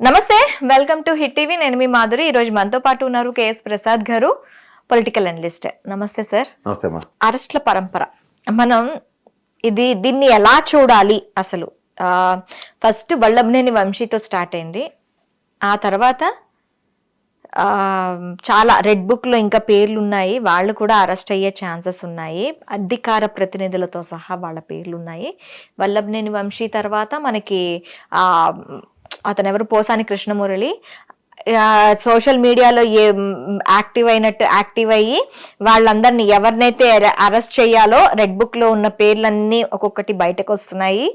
నమస్తే welcome to hit TV నేను మీ మాధురి. ఈ రోజు మనతో పాటు ఉన్నారు KS Prasad garu political analyst నమస్తే సార్ నమస్తే అరెస్ట్ల పరంపర. మనం ఇది దీన్ని ఎలా చూడాలి అసలు? ఫస్ట్ వల్లభనేని వంశీతో స్టార్ట్ అయింది. ఆ తర్వాత ఆ, చాలా రెడ్ బుక్లో ఇంకా పేర్లు ఉన్నాయి వాళ్ళు కూడా అరెస్ట్ అయ్యే ఛాన్సెస్ ఉన్నాయి. అధికార ప్రతినిధులతో సహా వాళ్ళ పేర్లు ఉన్నాయి వల్లభనేని వంశీ తర్వాత మనకి ఆ అతను ఎవరు పోసాని కృష్ణమురళి. సోషల్ మీడియాలో ఏ యాక్టివ్ అయినట్టు యాక్టివ్ అయ్యి వాళ్ళందరినీ ఎవరినైతే అరెస్ట్ చేయాలో రెడ్ బుక్లో ఉన్న పేర్లన్నీ ఒక్కొక్కటి బయటకు వస్తున్నాయి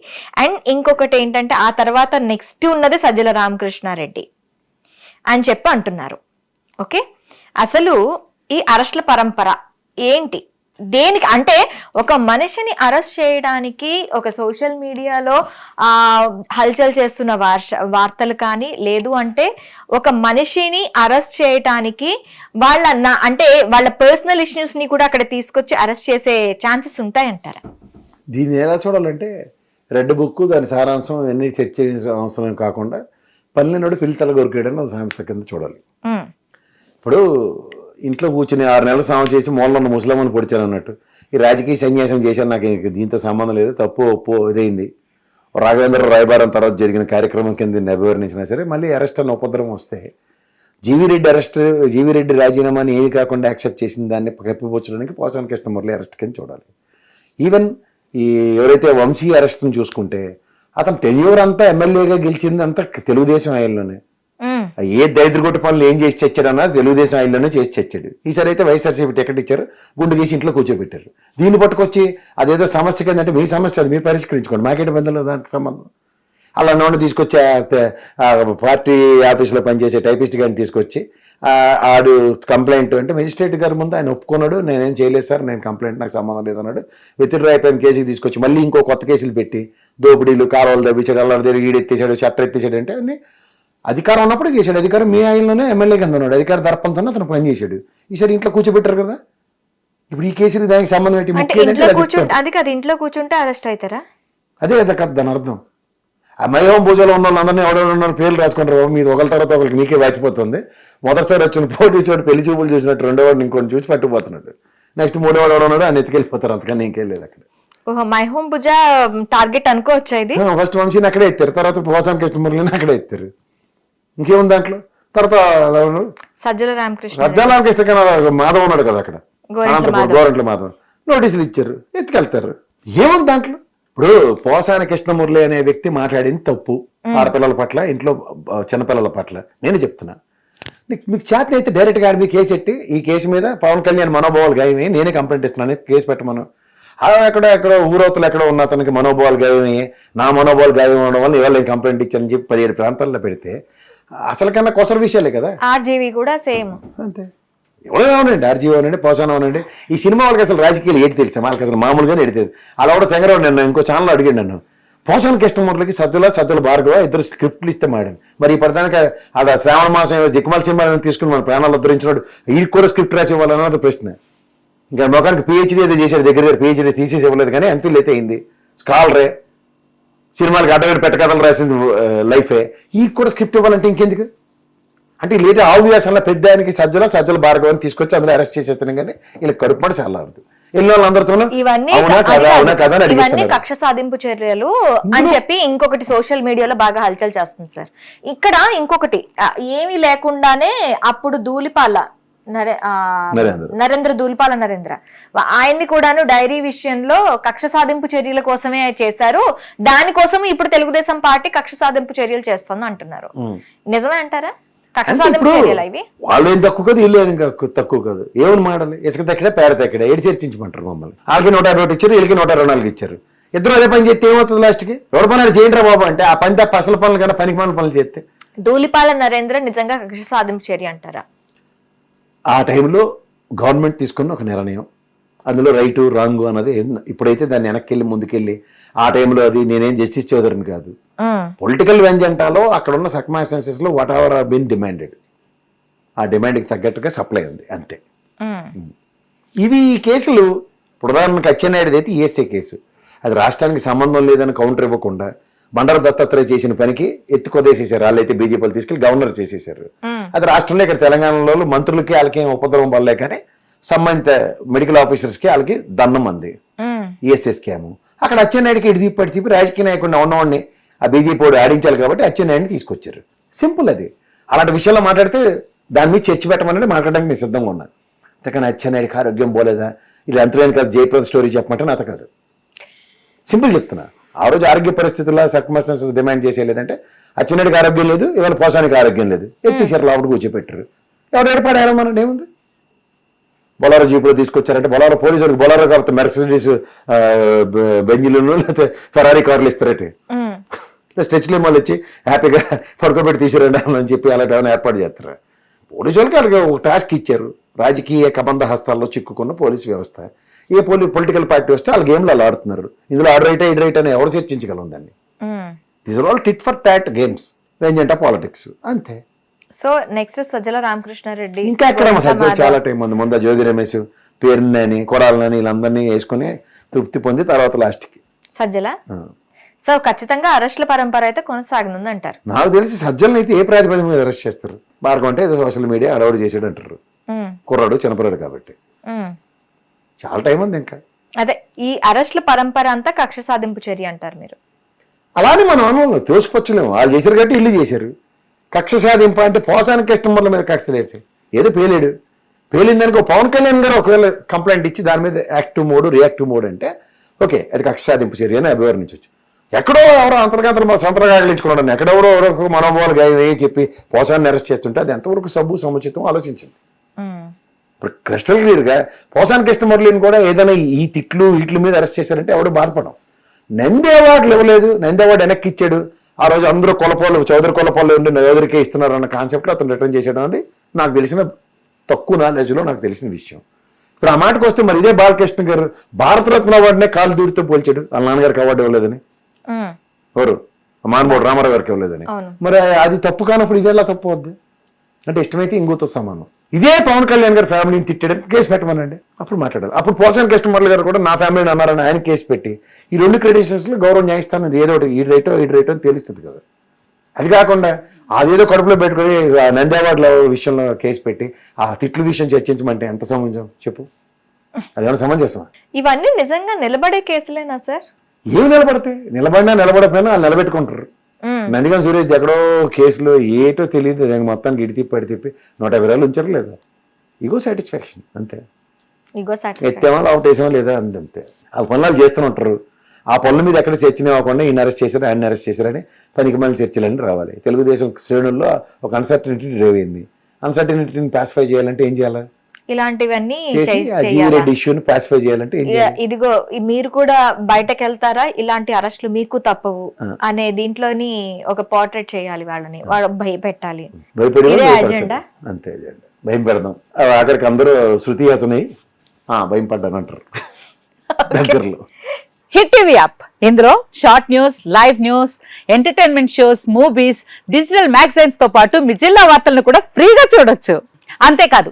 అండ్ ఇంకొకటి ఏంటంటే ఆ తర్వాత నెక్స్ట్ ఉన్నది సజ్జల రామకృష్ణారెడ్డి అని చెప్పి అంటున్నారు. ఓకే? అసలు ఈ అరెస్ట్ల పరంపర ఏంటి? దేనికి అంటే ఒక మనిషిని అరెస్ట్ చేయడానికి ఒక సోషల్ మీడియాలో ఆ హల్చల్ చేస్తున్న వార్ష వార్తలు కానీ లేదు అంటే ఒక మనిషిని అరెస్ట్ చేయటానికి వాళ్ళ నా- అంటే వాళ్ళ పర్సనల్ ఇష్యూస్ని కూడా అక్కడ తీసుకొచ్చి అరెస్ట్ చేసే ఛాన్సెస్ ఉంటాయంటారా? దీన్ని ఎలా చూడాలంటే రెడ్ బుక్ దాని సారాంశం ఎన్ని చర్చించిన అవసరం కాకుండా పల్లెనోడు పిల్లతల గొరికాడని అది కింద చూడాలి. ఇప్పుడు ఇంట్లో కూర్చుని ఆరు నెలలు సామ చేసి మూలన్న ఉన్న ముసలమ్మని పొడిచాను అన్నట్టు ఈ రాజకీయ సన్యాసం చేశాను నాకు దీంతో సంబంధం లేదు. తప్పు ఒప్పు ఇదైంది. రాఘవేంద్ర రాయబారం తర్వాత జరిగిన కార్యక్రమం కింద దీన్ని అభివర్ణించినా సరే మళ్ళీ అరెస్ట్ అన్న ఉపద్రవం వస్తే జీవిరెడ్డి అరెస్ట్ జీవిరెడ్డి రాజీనామాని ఏమి కాకుండా యాక్సెప్ట్ చేసిన దాన్ని కప్పిపుచ్చడానికి పోసాని కృష్ణమురళి అరెస్ట్ కింద చూడాలి. ఈవెన్ ఈ ఎవరైతే వంశీ అరెస్ట్ని చూసుకుంటే అతను టెన్యూర్ అంతా ఎమ్మెల్యేగా గెలిచింది అంతా తెలుగుదేశం ఆయనలోనే. ఏ దరిద్రగొట్టు పనులు ఏం చేసి చచ్చాడు అన్నది తెలుగుదేశం ఆయనలోనే చేసి చచ్చాడు. ఈసారి అయితే వైఎస్ఆర్సీపీ టికెట్ ఇచ్చారు గుండు గీసి ఇంట్లో కూర్చోబెట్టారు. దీన్ని పట్టుకొచ్చి అదేదో సమస్య కిందంటే మీ సమస్య అది మీరు పరిష్కరించుకోండి. మాకేట బంధంలో దానికి సంబంధం? అలా నోడు తీసుకొచ్చి పార్టీ ఆఫీస్లో పనిచేసే టైపిస్ట్ గారిని తీసుకొచ్చి ఆడు కంప్లైంట్ అంటే మెజిస్ట్రేట్ గారి ముందు ఆయన ఒప్పుకున్నాడు నేనేం చేయలేదు సార్ నేను కంప్లైంట్ నాకు సంబంధం లేదన్నాడు. విత్డ్రా అయిపోయిన కేసుకి తీసుకొచ్చి మళ్ళీ ఇంకో కొత్త కేసులు పెట్టి దోపిడీలు కాలువలు దవ్వించాడు అల్లరి దగ్గర ఈడెత్తేసాడు చట్ట ఎత్తేసాడు అంటే అన్ని అధికారం ఉన్నప్పుడు చేశాడు. అధికారం మీ ఆయనలోనే ఎమ్మెల్యే కింద ఉన్నాడు. అధికార దర్పంతోనే అతను పని చేశాడు. ఈసారి ఇంట్లో కూర్చోబెట్టారు కదా? ఇప్పుడు ఈ కేసుకి దానికి సంబంధం ఏంటి? అది అది కాదు ఇంట్లో కూర్చుంటే అరెస్ట్ అవుతారా అదే కదా కథ దాని అర్థం. ఆ మయోం పూజలో ఉన్న వాళ్ళందరినీ ఎవరెవరు ఉన్న పేర్లు రాసుకుంటారు బాబు. మీది ఒకరి తర్వాత ఒకరికి మీకే వాచిపోతుంది. మొదటిసారి వచ్చిన పోటీ చోటు పెళ్ళి చూపులు చూసినట్టు రెండో వాడిని ఇంకోటి చూసి పట్టుకుపోతున్నాడు. నెక్స్ట్ మూడో వాడు ఎవడో ఉన్నాడు ఆయన ఎత్తుకెళ్ళిపోతారు అంతకని ఇంకేం లేదు అక్కడ. మై హోమ్ భుజ టార్గెట్ అనుకోవచ్చా ఇది? ఫస్ట్ వంశీని అక్కడే ఎత్తారు. తర్వాత పోసాని కృష్ణమురళిని అక్కడే ఎత్తారు. ఇంకేముంది దాంట్లో? తర్వాత? సజ్జల రామకృష్ణ. కన్నా మాధవ్ ఉన్నాడు కదా అక్కడ. గోరంట్ల అనంతపురం మాధవ్. గోరంట్ల మాధవ్. నోటీసులు ఇచ్చారు. ఎత్తుకెళ్తారు. ఏముంది దాంట్లో? ఇప్పుడు పోసాని కృష్ణమురళి అనే వ్యక్తి మాట్లాడింది తప్పు. ఆడపిల్లల పట్ల ఇంట్లో చిన్నపిల్లల పట్ల. నేను చెప్తున్నా. మీకు చేతన అయితే డైరెక్ట్గా ఆడి మీద కేసు ఎట్టి? ఈ కేసు మీద పవన్ కళ్యాణ్ మనోభావాలు గాయమే. నేనే కంప్లైంట్ ఇస్తున్నాను. కేసు పెట్టమను. ఆ ఎక్కడ ఎక్కడ ఊరవతలు ఎక్కడ ఉన్న అతనికి మనోభావాలు గాయమయ్యి నా మనోభావాలు గాయం అవడం వల్ల ఇవాళ నేను కంప్లైంట్ ఇచ్చానని చెప్పి పదిహేడు ప్రాంతాల్లో పెడితే అసలు కన్నా కొసరు విషయాలే కదా? ఆర్జీవి కూడా సేమ్. అంతే. ఎవరైనా అవునండి ఆర్జీవో అవునండి పోసాన అవునండి. ఈ సినిమా వాళ్ళకి అసలు రాజకీయాలు ఏంటి తెలుసా? వాళ్ళకి అసలు మామూలుగానే ఎడితేది అలా కూడా తెగరవాడు నన్ను ఇంకో ఛానల్ అడిగాడు నన్ను. పోసాన కృష్ణమూర్తికి సజ్జల సజ్జల భార్గవ ఇద్దరు స్క్రిప్ట్లు ఇస్తే మాడాను మరి ఈ పడతానికి ఆడ శ్రావణ మాసం దిక్కుమాల సినిమా తీసుకుని మన ప్రాణాలు ఉద్ధరించినాడు వీడికి కూడా స్క్రిప్ట్ రాసి ఇవ్వాలన్నది ప్రశ్న. ఇంకా మొఖానికి పిహెచ్డీ ఏదో చేశాడు దగ్గర దగ్గర పిహెచ్డీ తీసేసి ఇవ్వలేదు కానీ ఎంఫిల్ అయితే అయింది. స్కాలరే. సినిమాలకు అడ్డగడ్డ పెట్టకథలు రాసింది లైఫే. ఈ కూడా స్క్రిప్ట్ ఇవ్వాలంటే ఇంకెందుకు? అంటే లేట్ ఆవ్యాసంలో పెద్దానికి సజ్జల సజ్జల భార్గవాన్ని తీసుకొచ్చి అందులో అరెస్ట్ చేసేస్తున్నాం కానీ వీళ్ళకి కడుపు పడి చల్లారదు. ఎన్నో వాళ్ళందరితోనూ ఇవన్నీ కక్ష సాధింపు చర్యలు అని చెప్పి ఇంకొకటి సోషల్ మీడియాలో బాగా హల్చల్ చేస్తుంది సార్. ఇక్కడ ఇంకొకటి ఏమీ లేకుండానే అప్పుడు ధూళిపాల నరేంద్ర. ధూళిపాల నరేంద్ర. ఆయన్ని కూడాను డైరీ విషయంలో కక్ష సాధింపు చర్యల కోసమే చేశారు. దానికోసం ఇప్పుడు తెలుగుదేశం పార్టీ కక్ష సాధింపు చర్యలు చేస్తుంది అంటున్నారు. నిజమే అంటారా? కక్ష సాధింపు ఇప్పుడు చర్యలు ఇవి? వాళ్ళు ఏం తక్కువ కాదు వీళ్ళు ఏం తక్కువ- కాదు. ఏమని మాడాలి ఇసుక తక్కడే పేడ తక్కడే. ఏడు చర్చించమంటారు మమ్మల్ని. వాళ్ళకి నూట యాభై ఇచ్చారు వీళ్ళకి నూట ఇరవై నాలుగు ఇచ్చారు. ఇద్దరు అదే పని చేస్తే ఏమవుతుంది లాస్ట్కి? ఎవరి పని చేయండి రా బాబు అంటే ఆ పని తప్ప అసలు పనులు కన్నా పనికి పనులు పనులు చేస్తే. ధూళిపాల నరేంద్ర నిజంగా కక్ష సాధింపు చర్య అంటారా? ఆ టైంలో గవర్నమెంట్ తీసుకున్న ఒక నిర్ణయం. అందులో రైటు రాంగు అన్నది ఇప్పుడైతే దాన్ని వెనక్కి వెళ్ళి ముందుకెళ్ళి ఆ టైంలో అది నేనేం జస్టిస్ చౌదరిని కాదు. పొలిటికల్ వెంజంటాలో అక్కడ ఉన్న సర్కమాస్టెన్సెస్లో whatever are been demanded ఆ డిమాండ్కి తగ్గట్టుగా సప్లై ఉంది అంతే. ఇవి ఈ కేసులు ఇప్పుడు ఉదాహరణకు అచ్చెన్నాయుడు అయితే ఈఎస్ఏ కేసు. అది రాష్ట్రానికి సంబంధం లేదని కౌంటర్ ఇవ్వకుండా బండారు దత్తాత్రేయ చేసిన పనికి ఎత్తి కొదేసేసారు వాళ్ళైతే బీజేపీలు తీసుకెళ్ళి గవర్నర్ చేసేసారు. అది రాష్ట్రంలో ఇక్కడ తెలంగాణలో మంత్రులకి వాళ్ళకి ఏం ఉపద్రవం పడలే కానీ సంబంధిత మెడికల్ ఆఫీసర్స్కి వాళ్ళకి దండం అంది. మ్మ్. ESI scam. అక్కడ అచ్చెన్నాయుడికి ఇటు అటు తిప్పి రాజకీయ నాయకుడిని ఉన్నవాడిని ఆ బీజేపీ ఆడించాలి కాబట్టి అచ్చెన్నాయుడిని తీసుకొచ్చారు. సింపుల్ అది. అలాంటి విషయాల్లో మాట్లాడితే దాని మీద చర్చ పెట్టమని మాట్లాడడానికి నేను సిద్ధంగా ఉన్నాను. అంతేకాని అచ్చెన్నాయుడికి ఆరోగ్యం పోలేదా? ఇలా అంతులేని కాదు జయప్రద స్టోరీ చెప్పమంటే నాతో కాదు. సింపుల్ చెప్తున్నా. ఆ రోజు ఆరోగ్య పరిస్థితుల్లో సర్కమస్టెన్సెస్ డిమాండ్ చేసేలేదంటే అచ్చెన్నాయుడికి ఆరోగ్యం లేదు ఇవాళ పోసానికి ఆరోగ్యం లేదు. ఎత్తేసారు లోపల కూర్చోపెట్టారు. ఎవరు ఏర్పడారు మన? ఏముంది? బొలారో జీపులో తీసుకొచ్చారంటే బొలారో పోలీసులకు బొలారో కాబట్టి మెర్సిడీస్ బెంజిలను లేకపోతే ఫెరారీ కార్లు ఇస్తారట. మ్మ్. స్ట్రెచ్ వాళ్ళు వచ్చి హ్యాపీగా పడుకోబెట్టి తీసుకురండి అని చెప్పి అలాంటి ఏమైనా ఏర్పాటు చేస్తారు? పోలీసు వాళ్ళకి వాళ్ళకి ఒక టాస్క్ ఇచ్చారు. రాజకీయ కబంధ హస్తాల్లో చిక్కుకున్న పోలీసు వ్యవస్థ. ఏ పోలీ పొలిటికల్ పార్టీ వస్తే వాళ్ళ గేమ్లు అలా ఆడుతున్నారు. ఇందులో ఆడు రైట్ ఇటు రైట్ అని ఎవరు చర్చించగలం దాన్ని. These are all tit for tat games వేంజంట పాలిటిక్స్ అంతే. So next Sajjala Ramakrishna Reddy. ఇంకా ఎక్కడ గోరంట్ల సజ్జ మాధవ్. చాలా టైం ఉంది. ముందు జోగి రమేష్ పేరునని కొడాలని వీళ్ళందరినీ వేసుకుని తృప్తి పొంది తర్వాత లాస్ట్కి. సజ్జల? సో ఖచ్చితంగా అరెస్టుల పరంపర అయితే కొనసాగనుంది అంటారు నాకు తెలిసి సజ్జలను అయితే ఏ ప్రాతిపదిక మీద అరెస్ట్ చేస్తారు? మార్గం అంటే సోషల్ మీడియా అడవాడు చేసాడు అంటారు మ్మ్. కుర్రాడు చిన్నపిల్లడు కాబట్టి. మ్మ్. చాలా టైం ఉంది ఇంకా. అదే ఈ అరెస్టుల పరంపర అంతా కక్ష సాధింపు చర్య అంటారు మీరు. అలానే మనం అనుభవం తోసిపచ్చలేము వాళ్ళు చేశారు కాబట్టి ఇల్లు చేశారు. కక్ష సాధింపు అంటే పోసానికి కస్టమర్ల మీద కక్ష లేదు ఏదో పేలేడు. పేలిందానికి ఒక పవన్ కళ్యాణ్ గారు ఒకవేళ కంప్లైంట్ ఇచ్చి దాని మీద యాక్టివ్ మోడ్ రియాక్టివ్ మోడ్ అంటే ఓకే అది కక్ష సాధింపు చర్య అని అభివర్ణించవచ్చు ఎక్కడో ఎవరో అంతర్గతలు మా సంతరగాగలించుకున్నాడు ఎక్కడెవరో ఎవరో మనోభావాలు గాయం ఏ చెప్పి పోసాన్ని అరెస్ట్ చేస్తుంటే అది ఎంతవరకు సబ్బు సముచితం ఆలోచించండి. ఇప్పుడు క్రిస్టల్ క్లియర్గా పోసాన్ కృష్ణమురళిని కూడా ఏదైనా ఈ తిట్లు వీటి మీద అరెస్ట్ చేశారంటే ఎవడు బాధపడం నంది అవార్డులు ఇవ్వలేదు నంది అవార్డు వెనక్కి ఇచ్చాడు. ఆ రోజు అందరూ కొలపోలు చౌదరి కొలపోలు ఉండి నయోదరికే ఇస్తున్నారు అన్న కాన్సెప్ట్లో అతను రిటర్న్ చేసాడు అనేది నాకు తెలిసిన తక్కువ నాలెడ్జ్లో నాకు తెలిసిన విషయం. ఇప్పుడు ఆ మాటకు వస్తే మరి ఇదే బాలకృష్ణ గారు భారతరత్న అవార్డునే కాలు దూరితో పోల్చాడు. వాళ్ళ నాన్నగారికి అవార్డు ఇవ్వలేదని. ఎవరు? మానవుడు రామారావు గారికి ఇవ్వలేదని. మరి అది తప్పు కానప్పుడు ఇదేలా తప్పు వద్దు అంటే ఇష్టమైతే ఇంగుతో సమానం. ఇదే పవన్ కళ్యాణ్ గారి ఫ్యామిలీని తిట్టడం కేసు పెట్టమనండి. అప్పుడు మాట్లాడాలి. అప్పుడు పోసాన్ కస్టమర్లు గారు కూడా నా ఫ్యామిలీని అన్నారని ఆయన కేసు పెట్టి ఈ రెండు క్రెడిషన్స్లో గౌరవ న్యాయస్థానం ఏదో ఒకటి ఈ రైటో ఈ రైటో అని తెలుస్తుంది కదా. అది కాకుండా అదేదో కడుపులో పెట్టుకొని ఆ నంది అవార్డుల విషయంలో కేసు పెట్టి ఆ తిట్లు విషయం చర్చించమంటే ఎంత సమంజసం చెప్పు. అదేమైనా సమంజసమా ఇవన్నీ నిజంగా నిలబడే కేసులేనా సార్? ఏమి నిలబడతాయి? నిలబడినా నిలబడకపోయినా నిలబెట్టుకుంటారు. నందిగం సురేష్ ఎక్కడో కేసులో ఏటో తెలియదు. దానికి మొత్తానికి ఇడి తిప్పి అడి తిప్పి నూట యాభై వేలు ఉంచారు లేదా. ఇగో సాటిస్ఫాక్షన్ అంతే. ఎత్తేమో అవుట్ వేసామో లేదా అంతే అంతే. వాళ్ళ పనులు చేస్తూనే ఉంటారు. ఆ పనుల మీద ఎక్కడ చర్చనే అవ్వకుండా ఈయన అరెస్ట్ చేశారు ఆయన అరెస్ట్ చేశారని పనికి మళ్ళీ చర్చలన్నీ రావాలి. తెలుగుదేశం శ్రేణుల్లో ఒక అన్సర్టనిటీ డ్రైవ్ అయింది అన్సర్టనిటీని పాసిఫై చేయాలంటే ఏం చేయాలి? ఇలాంటివన్నీ చేయాలంటే ఇదిగో మీరు కూడా బయటకు వెళ్తారా ఇలాంటి అరెస్టులు మీకు తప్పవు అనే దీంట్లోని ఒక పోర్ట్రేట్ చేయాలి వాళ్ళని వాళ్ళు భయపెట్టాలి. అజెండా? అంతే అజెండా భయం పెడదాం. ఆఖరికి అందరూ శృతి హాసన్ అయ్యి "ఆ, భయం పడ్డాను అంటారు. దగ్గరలో. Hit TV app. ఇందులో short news live news entertainment shows movies digital మ్యాగజైన్స్తో పాటు మీ జిల్లా వార్తలను కూడా ఫ్రీగా చూడొచ్చు. అంతేకాదు